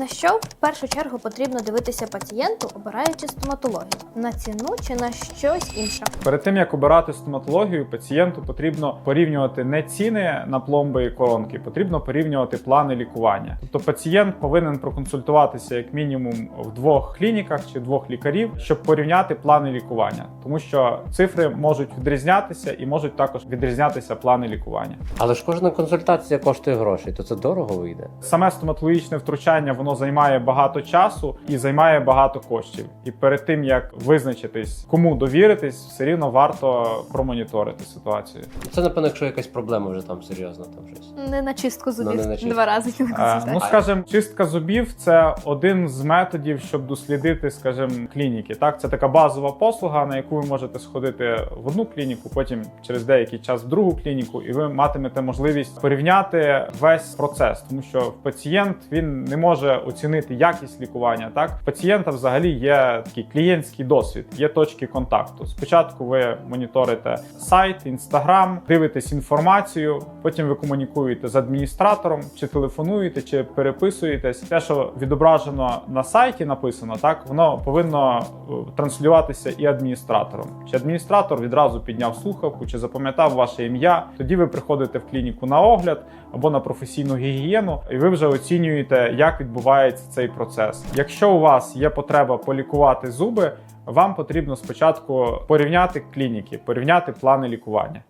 На що в першу чергу потрібно дивитися пацієнту, обираючи стоматологію? На ціну чи на щось інше? Перед тим як обирати стоматологію, пацієнту потрібно порівнювати не ціни на пломби і коронки, потрібно порівнювати плани лікування. Тобто пацієнт повинен проконсультуватися як мінімум в двох клініках чи двох лікарів, щоб порівняти плани лікування, тому що цифри можуть відрізнятися і можуть також відрізнятися плани лікування. Але ж кожна консультація коштує грошей, то це дорого вийде. Саме стоматологічне втручання воно займає багато часу і займає багато коштів. І перед тим як визначитись, кому довіритись, все рівно варто промоніторити ситуацію. Це напевно, якщо якась проблема вже там серйозна, там щось. Не на чистку зубів Ну, не на чистку. два рази Е. Ну, скажімо, чистка зубів це один з методів, щоб дослідити, скажімо, клініки. Так, це така базова послуга, на яку ви можете сходити в одну клініку, потім через деякий час в другу клініку, і ви матимете можливість порівняти весь процес, тому що пацієнт він не може оцінити якість лікування. Так, пацієнта взагалі є такий клієнтський досвід, є точки контакту. Спочатку ви моніторите сайт, інстаграм, дивитесь інформацію, потім ви комунікуєте з адміністратором, чи телефонуєте, чи переписуєтесь. Те, що відображено на сайті, написано, так воно повинно е, транслюватися і адміністратором. Чи адміністратор відразу підняв слухавку, чи запам'ятав ваше ім'я. Тоді ви приходите в клініку на огляд або на професійну гігієну, і ви вже оцінюєте, як відбувається цей процес. Якщо у вас є потреба полікувати зуби, вам потрібно спочатку порівняти клініки, порівняти плани лікування.